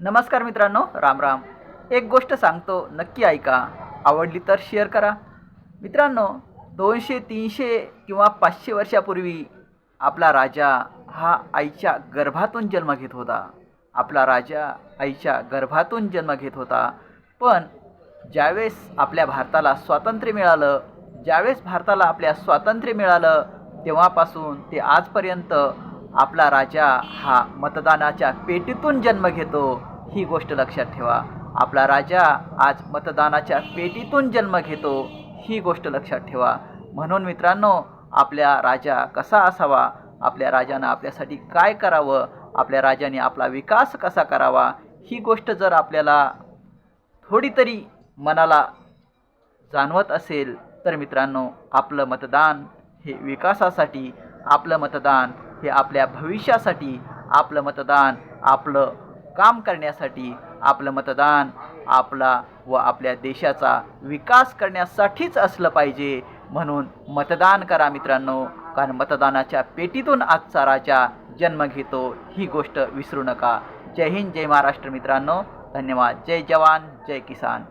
नमस्कार मित्रांनो राम राम. एक गोष्ट सांगतो नक्की ऐका. आवडली तर शेअर करा. मित्रांनो दोनशे तीनशे किंवा पाचशे वर्षापूर्वी आपला राजा हा आईच्या गर्भातून जन्म घेत होता. आपला राजा आईच्या गर्भातून जन्म घेत होता. पण ज्यावेळेस आपल्या भारताला स्वातंत्र्य मिळालं ज्यावेळेस भारताला आपल्या स्वातंत्र्य मिळालं तेव्हापासून ते आजपर्यंत आपला राजा हा मतदानाच्या पेटीतून जन्म घेतो. ही गोष्ट लक्षात ठेवा. आपला राजा आज मतदानाच्या पेटीतून जन्म घेतो. ही गोष्ट लक्षात ठेवा. म्हणून मित्रांनो आपल्या राजा कसा असावा? आपल्या राजानं आपल्यासाठी काय करावं? आपल्या राजाने आपला विकास कसा करावा? ही गोष्ट जर आपल्याला थोडी तरी मनाला जाणवत असेल तर मित्रांनो आपलं मतदान हे विकासासाठी आपलं मतदान हे आपल्या भविष्यासाठी आपलं मतदान आपलं काम करण्यासाठी आपलं मतदान आपला व आपल्या देशाचा विकास करण्यासाठीच असलं पाहिजे. म्हणून मतदान करा मित्रांनो कारण मतदानाच्या पेटीतून आजचा राजा जन्म घेतो ही गोष्ट विसरू नका. जय हिंद जय महाराष्ट्र मित्रांनो. धन्यवाद. जय जवान जय किसान.